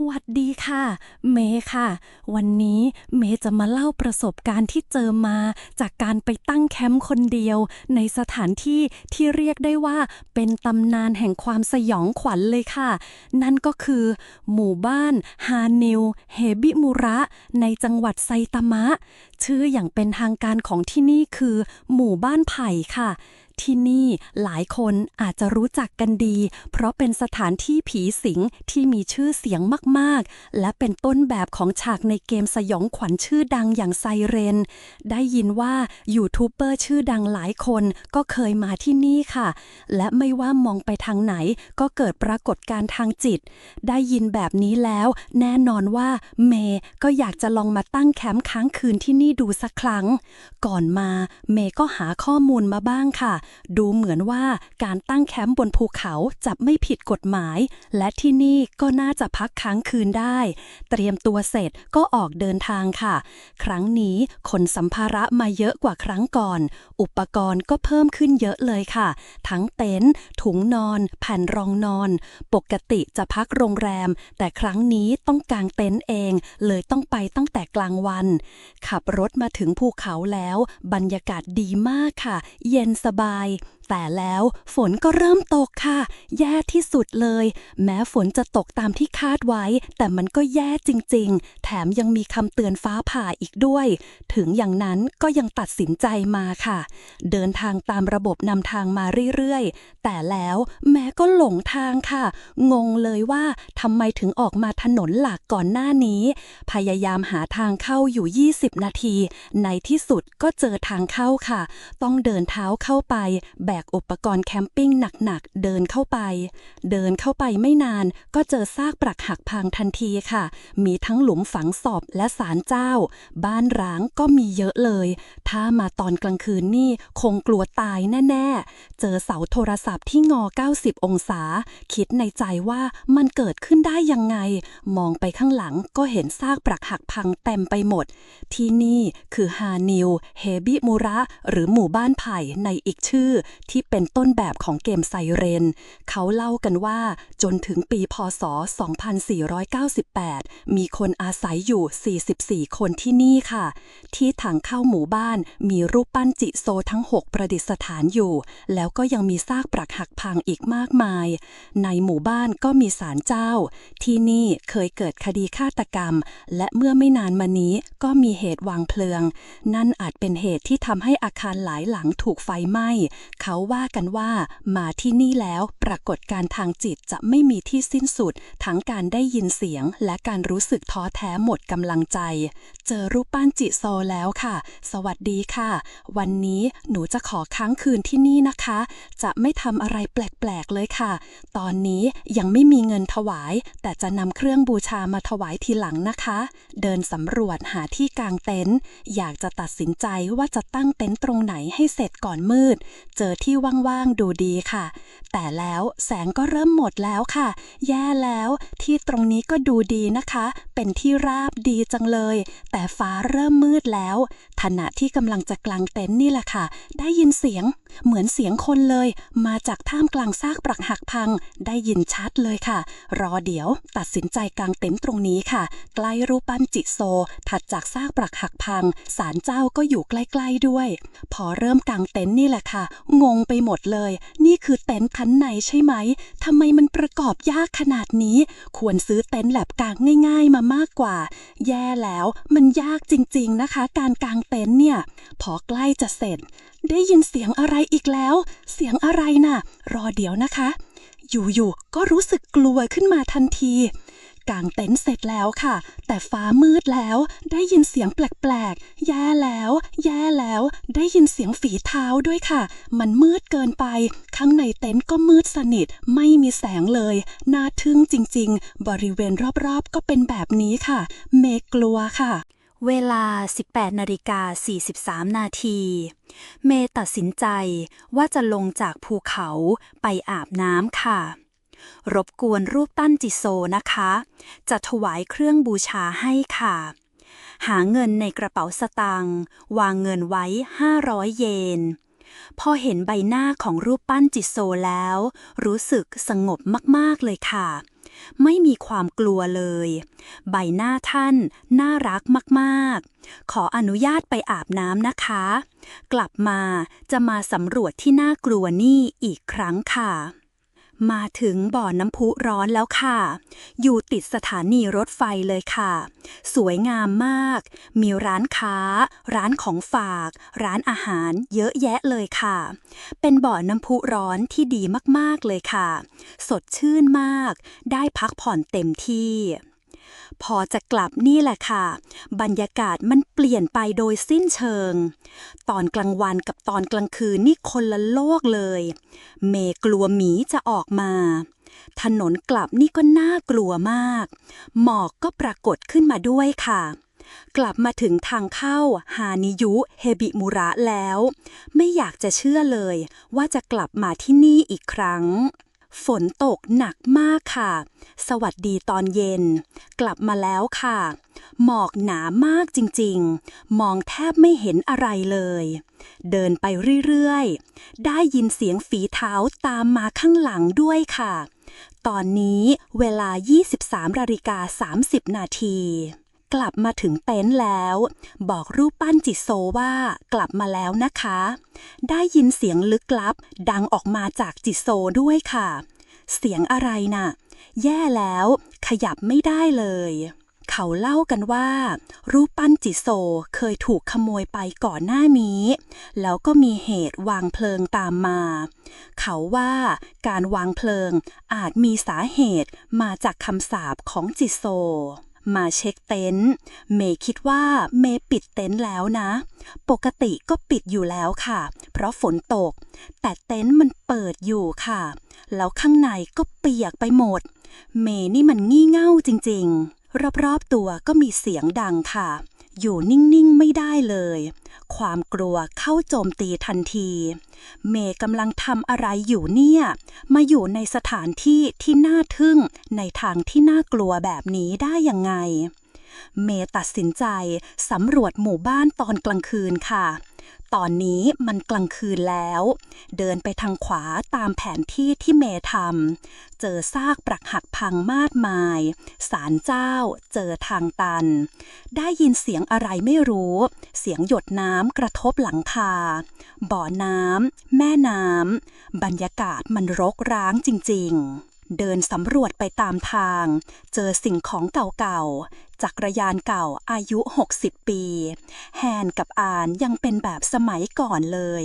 หวัดดีค่ะ เมย์ค่ะ วันนี้เมย์จะมาเล่าประสบการณ์ที่เจอมา จากการไปตั้งแคมป์คนเดียว ในสถานที่ที่เรียกได้ว่าเป็นตำนานแห่งความสยองขวัญเลยค่ะ นั่นก็คือ หมู่บ้านฮานิว เฮบิมุระ ในจังหวัดไซตามะ ชื่ออย่างเป็นทางการของที่นี่คือ หมู่บ้านไผ่ค่ะ ที่นี่หลายคนอาจจะรู้จักกันดี เพราะเป็นสถานที่ผีสิงที่มีชื่อเสียงมากๆ และเป็นต้นแบบของฉากในเกมสยองขวัญชื่อดังอย่างไซเรน ได้ยินว่ายูทูบเบอร์ชื่อดังหลายคนก็เคยมาที่นี่ค่ะ และไม่ว่ามองไปทางไหนก็เกิดปรากฏการณ์ทางจิต ได้ยินแบบนี้แล้ว แน่นอนว่าเมย์ก็อยากจะลองมาตั้งแคมป์ค้างคืนที่นี่ดูสักครั้ง ก่อนมาเมย์ก็หาข้อมูลมาบ้างค่ะ ดูเหมือนว่าการตั้งแคมป์บนภูเขาจะไม่ผิดกฎหมาย และที่นี่ก็น่าจะพักค้างคืนได้ เตรียมตัวเสร็จก็ออกเดินทางค่ะ ครั้งนี้ขนสัมภาระมาเยอะกว่าครั้งก่อน อุปกรณ์ก็เพิ่มขึ้นเยอะเลยค่ะ ทั้งเต็นท์ถุงนอน แผ่นรองนอน ปกติจะพักโรงแรม แต่ครั้งนี้ต้องกางเต็นท์เอง เลยต้องไปตั้งแต่กลางวัน ขับรถถมาถึงภูเขาแล้ว บรรยากาศดีมากค่ะ เย็นสบาย แต่แล้วฝนก็เริ่มตกค่ะ แย่ที่สุดเลย แม้ฝนจะตกตามที่คาดไว้ แต่มันก็แย่จริง ๆ แถมยังมีคำเตือนฟ้าผ่าอีกด้วย ถึงอย่างนั้นก็ยังตัดสินใจมาค่ะ เดินทางตามระบบนำทางมาเรื่อยๆ แต่แล้วแม้ก็หลงทางค่ะ งงเลยว่าทำไมถึงออกมาถนนหลักก่อนหน้านี้ พยายามหาทางเข้าอยู่ 20 นาที ในที่สุดก็เจอทางเข้าค่ะ ต้องเดินเท้าเข้าไปแบกอุปกรณ์แคมปิ้งหนักๆ เดินเข้าไป เดินเข้าไปไม่นานก็เจอซากปรักหักพังทันทีค่ะ มีทั้งหลุมฝังศพและศาลเจ้า บ้านร้างก็มีเยอะเลย ถ้ามาตอนกลางคืนนี่คงกลัวตายแน่ๆ เจอเสาโทรศัพท์ที่งอ 90 องศา คิดในใจว่ามันเกิดขึ้นได้ยังไง มองไปข้างหลังก็เห็นซากปรักหักพังเต็มไปหมด ที่นี่คือฮานิว เฮบิมูระ หรือหมู่บ้านไผ่ในอีกชื่อที่เป็นต้นแบบของเกมไซเรน เขาเล่ากันว่าจนถึงปีพศ 2498 มีคนอาศัยอยู่ 44 คนที่นี่ค่ะ ที่ทางเข้าหมู่บ้านมีรูปปั้นจิโซทั้ง 6 ประดิษฐานอยู่ แล้วก็ยังมีซากปรักหักพังอีกมากมาย ในหมู่บ้านก็มีศาลเจ้า ที่นี่เคยเกิดคดีฆาตกรรม และเมื่อไม่นานมานี้ก็มีเหตุวางเพลิง นั่นอาจเป็นเหตุที่ทำให้อาคารหลายหลังถูกไฟไหม้เขาว่ากันว่ามาที่นี่แล้วปรากฏการทางจิตจะไม่มีที่สิ้นสุด ทั้งการได้ยินเสียงและการรู้สึกท้อแท้หมดกำลังใจเจอรูปปั้นจิโซแล้วค่ะ สวัสดีค่ะ วันนี้หนูจะขอค้างคืนที่นี่นะคะ จะไม่ทำอะไรแปลกๆเลยค่ะ ตอนนี้ยังไม่มีเงินถวาย แต่จะนำเครื่องบูชามาถวายทีหลังนะคะ เดินสำรวจหาที่กางเต็นท์อยากจะตัดสินใจว่าจะตั้งเต็นท์ตรงไหนให้เสร็จก่อนมืด เจอที่ว่างๆดูดีค่ะ แต่แล้วแสงก็เริ่มหมดแล้วค่ะ แย่แล้วที่ตรงนี้ก็ดูดีนะคะ เป็นที่ราบดีจังเลยแต่ฟ้าเริ่มมืดแล้วขณะที่กำลังจะกลางเต็นท์นี่แหละค่ะ ได้ยินเสียง เหมือนเสียงคนเลย มาจากท่ามกลางซากปรักหักพัง ได้ยินชัดเลยค่ะ รอเดี๋ยว ตัดสินใจกลางเต็นท์ตรงนี้ค่ะ ใกล้รูปปั้นจิโซ ถัดจากซากปรักหักพัง ศาลเจ้าก็อยู่ใกล้ๆด้วย พอเริ่มกลางเต็นท์นี่แหละค่ะ งงไปหมดเลย นี่คือเต็นท์ชั้นในใช่ไหมทำไมมันประกอบยากขนาดนี้ ควรซื้อเต็นท์แลบกลางง่าย ๆ มามากกว่า แย่แล้วมันยากจริงๆนะคะ การกางเต็นท์เนี่ย พอใกล้จะเสร็จ ได้ยินเสียงอะไรอีกแล้ว เสียงอะไรน่ะ รอเดี๋ยวนะคะ อยู่ๆก็รู้สึกกลัวขึ้นมาทันที กางเต็นท์เสร็จแล้วค่ะ แต่ฟ้ามืดแล้ว ได้ยินเสียงแปลกๆ แย่แล้ว แย่แล้ว ได้ยินเสียงฝีเท้าด้วยค่ะ มันมืดเกินไป ข้างในเต็นท์ก็มืดสนิท ไม่มีแสงเลย น่าทึ่งจริง ๆ บริเวณรอบๆ ก็เป็นแบบนี้ค่ะ เมกกลัวค่ะ เวลา 18นาฬิกา43 นาที เมย์ตัดสินใจว่าจะลงจากภูเขาไปอาบน้ำค่ะ รบกวนรูปตั้นจิโซนะคะ จะถวายเครื่องบูชาให้ค่ะ หาเงินในกระเป๋าสตางค์วางเงินไว้ 500 เยน พอเห็นใบหน้าของรูปปั้นจิโซแล้ว รู้สึกสงบมากๆเลยค่ะ ไม่มีความกลัวเลย ใบหน้าท่านน่ารักมากๆ ขออนุญาตไปอาบน้ำนะคะ กลับมาจะมาสำรวจที่น่ากลัวนี่อีกครั้งค่ะ มาถึงบ่อน้ำพุร้อนแล้วค่ะ อยู่ติดสถานีรถไฟเลยค่ะ สวยงามมาก มีร้านค้า ร้านของฝาก ร้านอาหาร เยอะแยะเลยค่ะ เป็นบ่อน้ำพุร้อนที่ดีมากๆเลยค่ะ สดชื่นมาก ได้พักผ่อนเต็มที่ พอจะกลับนี่แหละค่ะ บรรยากาศมันเปลี่ยนไปโดยสิ้นเชิง ตอนกลางวันกับตอนกลางคืนนี่คนละโลกเลย เมกลัวหมีจะออกมา ถนนกลับนี่ก็น่ากลัวมาก หมอกก็ปรากฏขึ้นมาด้วยค่ะกลับมาถึงทางเข้าฮานิยุเฮบิมุระแล้ว ไม่อยากจะเชื่อเลยว่าจะกลับมาที่นี่อีกครั้ง ฝนตกหนักมากค่ะ สวัสดีตอนเย็น กลับมาแล้วค่ะ หมอกหนามากจริงๆ มองแทบไม่เห็นอะไรเลย เดินไปเรื่อยๆ ได้ยินเสียงฝีเท้าตามมาข้างหลังด้วยค่ะ ตอนนี้เวลา 23นาฬิกา30 นาที กลับมาถึงเต็นท์แล้ว บอกรูปปั้นจิตโซว่ากลับมาแล้วนะคะ ได้ยินเสียงลึกลับ ดังออกมาจากจิตโซด้วยค่ะ เสียงอะไรน่ะ แย่แล้ว ขยับไม่ได้เลย เขาเล่ากันว่า รูปปั้นจิตโซเคยถูกขโมยไปก่อนหน้านี้ แล้วก็มีเหตุวางเพลิงตามมา เขาว่าการวางเพลิงอาจมีสาเหตุมาจากคำสาปของจิตโซ มาเช็คเต็นท์เมย์คิดว่าเมย์ปิดเต็นท์แล้วนะ ปกติก็ปิดอยู่แล้วค่ะ เพราะฝนตก แต่เต็นท์มันเปิดอยู่ค่ะ แล้วข้างในก็เปียกไปหมด เมย์นี่มันงี่เง่าจริง ๆ รอบๆตัวก็มีเสียงดังค่ะ อยู่นิ่งๆไม่ได้เลย ความกลัวเข้าโจมตีทันที เมย์กำลังทำอะไรอยู่เนี่ย มาอยู่ในสถานที่ที่น่าทึ่งในทางที่น่ากลัวแบบนี้ได้ยังไง เมย์ตัดสินใจสำรวจหมู่บ้านตอนกลางคืนค่ะ ตอนนี้มันกลางคืนแล้ว เดินไปทางขวาตามแผนที่ที่เมย์ทำเจอซากปรักหักพังมากมาย สารเจ้า เจอทางตัน ได้ยินเสียงอะไรไม่รู้ เสียงหยดน้ำกระทบหลังคา บ่อน้ำแม่น้ำบรรยากาศมันรกร้างจริง ๆ เดินสำรวจไปตามทาง เจอสิ่งของเก่าๆ จักรยานเก่าอายุ 60 ปี แฮนกับอานยังเป็นแบบสมัยก่อนเลย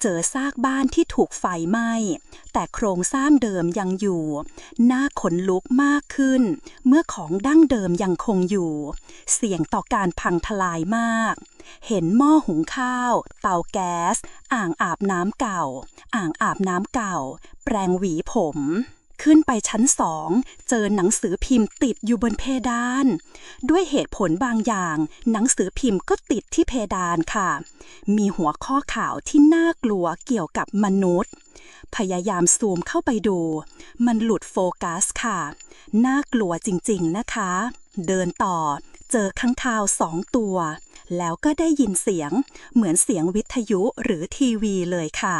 เจอซากบ้านที่ถูกไฟไหม้ แต่โครงสร้างเดิมยังอยู่ หน่าขนลุกมากขึ้น เมื่อของดั้งเดิมยังคงอยู่ เสี่ยงต่อการพังทลายมาก เห็นหม้อหุงข้าว เตาแก๊ส อ่างอาบน้ำเก่า อ่างอาบน้ำเก่า แปรงหวีผม ขึ้นไปชั้นสองเจอหนังสือพิมพ์ติดอยู่บนเพดาน ด้วยเหตุผลบางอย่าง หนังสือพิมพ์ก็ติดที่เพดานค่ะ มีหัวข้อข่าวที่น่ากลัวเกี่ยวกับมนุษย์ พยายามซูมเข้าไปดู มันหลุดโฟกัสค่ะ น่ากลัวจริงๆนะคะ เดินต่อ เจอข้างคาวสองตัว แล้วก็ได้ยินเสียง เหมือนเสียงวิทยุหรือทีวีเลยค่ะ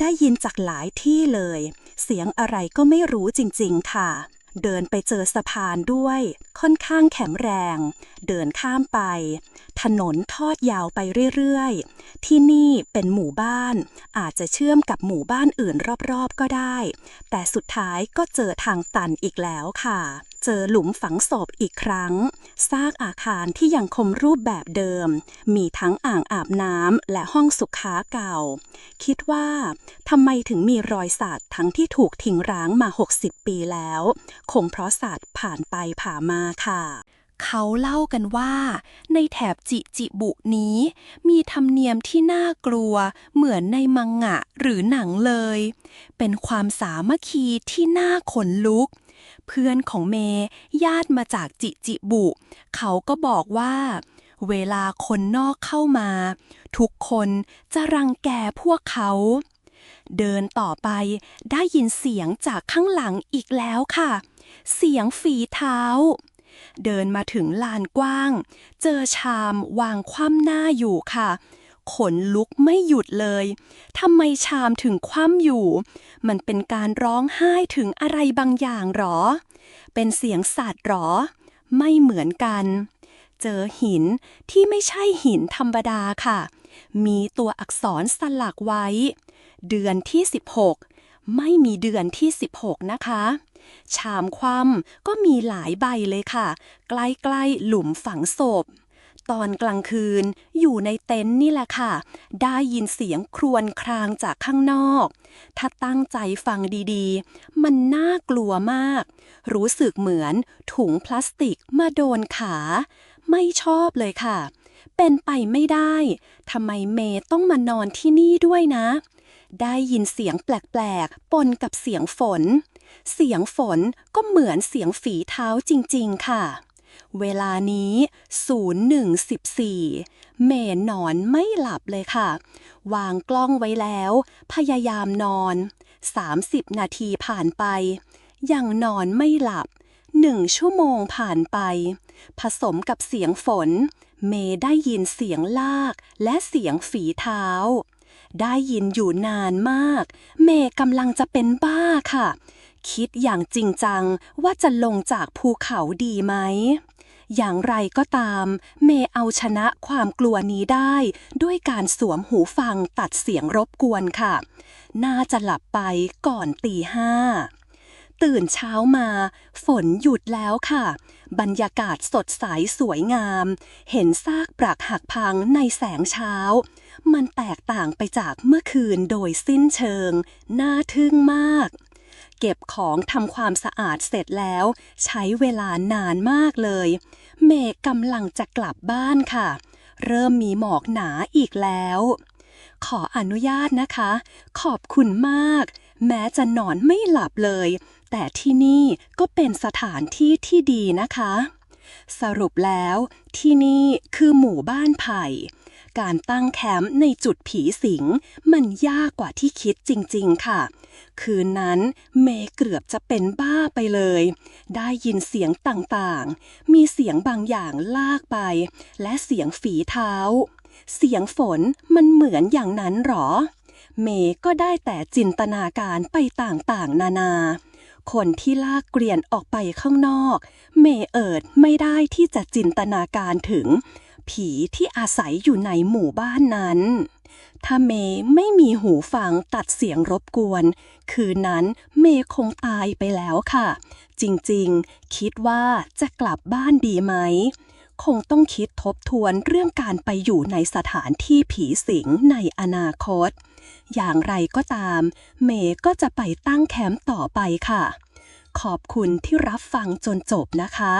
ได้ยินจากหลายที่เลย เสียงอะไรก็ไม่รู้จริงๆค่ะ เดินไปเจอสะพานด้วย ค่อนข้างแข็งแรง เดินข้ามไป ถนนทอดยาวไปเรื่อยๆ ที่นี่เป็นหมู่บ้าน อาจจะเชื่อมกับหมู่บ้านอื่นรอบๆก็ได้ แต่สุดท้ายก็เจอทางตันอีกแล้วค่ะเจอหลุมฝังศพอีกครั้ง ซากอาคารที่ยังคงรูปแบบเดิม มีทั้งอ่างอาบน้ำและห้องสุขาเก่า คิดว่าทำไมถึงมีรอยสัตว์ทั้งที่ถูกทิ้งร้างมา 60 ปีแล้ว คงเพราะสัตว์ผ่านไปผ่ามาค่ะเขาเล่ากันว่า ในแถบจิจิบุนี้ มีธรรมเนียมที่น่ากลัว เหมือนในมังงะหรือหนังเลย เป็นความสามัคคีที่น่าขนลุก เพื่อนของเมย์ญาติมาจากจิจิบุ เขาก็บอกว่า เวลาคนนอกเข้ามา ทุกคนจะรังแกพวกเขา เดินต่อไปได้ยินเสียงจากข้างหลังอีกแล้วค่ะ เสียงฝีเท้า เดินมาถึงลานกว้าง เจอชามวางคว่ำหน้าอยู่ค่ะ ขนลุกไม่หยุดเลยทำไมชามถึงคว่ำอยู่ มันเป็นการร้องไห้ถึงอะไรบางอย่างหรอ เป็นเสียงสัตว์หรอ ไม่เหมือนกัน เจอหินที่ไม่ใช่หินธรรมดาค่ะ มีตัวอักษรสลักไว้ เดือนที่ 16 ไม่มีเดือนที่ 16 นะคะชามคว่ำก็มีหลายใบเลยค่ะ ใกล้ๆหลุมฝังศพ ตอนกลางคืน อยู่ในเต็นท์นี่แหละค่ะ ได้ยินเสียงครวญครางจากข้างนอก ถ้าตั้งใจฟังดีๆ มันน่ากลัวมาก รู้สึกเหมือนถุงพลาสติกมาโดนขา ไม่ชอบเลยค่ะ เป็นไปไม่ได้ทำไมเมย์ต้องมานอนที่นี่ด้วยนะ ได้ยินเสียงแปลกๆ ปนกับเสียงฝน เสียงฝนก็เหมือนเสียงฝีเท้าจริง ๆ ค่ะ เวลานี้ 0114 เมย์นอนไม่หลับเลยค่ะ วางกล้องไว้แล้ว พยายามนอน 30 นาทีผ่านไป ยังนอนไม่หลับหนึ่งชั่วโมงผ่านไป ผสมกับเสียงฝน เมย์ได้ยินเสียงลากและเสียงฝีเท้า ได้ยินอยู่นานมาก เมย์กำลังจะเป็นบ้าค่ะ คิดอย่างจริงจังว่าจะลงจากภูเขาดีไหม อย่างไรก็ตาม เมย์เอาชนะความกลัวนี้ได้ ด้วยการสวมหูฟังตัดเสียงรบกวนค่ะ น่าจะหลับไปก่อนตีห้าตื่นเช้ามา ฝนหยุดแล้วค่ะ บรรยากาศสดใสสวยงาม เห็นซากปรักหักพังในแสงเช้า มันแตกต่างไปจากเมื่อคืนโดยสิ้นเชิง น่าทึ่งมาก เก็บของทำความสะอาดเสร็จแล้ว ใช้เวลานานมากเลย เมย์กำลังจะกลับบ้านค่ะ เริ่มมีหมอกหนาอีกแล้ว ขออนุญาตนะคะ ขอบคุณมาก แม้จะนอนไม่หลับเลย แต่ที่นี่ก็เป็นสถานที่ที่ดีนะคะ สรุปแล้วที่นี่คือหมู่บ้านไผ่ การตั้งแคมป์ในจุดผีสิง มันยากกว่าที่คิดจริง ๆ ค่ะ คืนนั้นเมย์เกือบจะเป็นบ้าไปเลย ได้ยินเสียงต่างๆ มีเสียงบางอย่างลากไป และเสียงฝีเท้า เสียงฝนมันเหมือนอย่างนั้นหรอ เมย์ก็ได้แต่จินตนาการไปต่างๆ นานาคนที่ลากเกวียนออกไปข้างนอก เมย์เอิดไม่ได้ที่จะจินตนาการถึง ผีที่อาศัยอยู่ในหมู่บ้านนั้น ถ้าเมย์ไม่มีหูฟังตัดเสียงรบกวน คืนนั้นเมย์คงตายไปแล้วค่ะ จริงๆ คิดว่าจะกลับบ้านดีไหม คงต้องคิดทบทวนเรื่องการไปอยู่ในสถานที่ผีสิงในอนาคต อย่างไรก็ตาม เมย์ก็จะไปตั้งแคมป์ต่อไปค่ะ ขอบคุณที่รับฟังจนจบนะคะ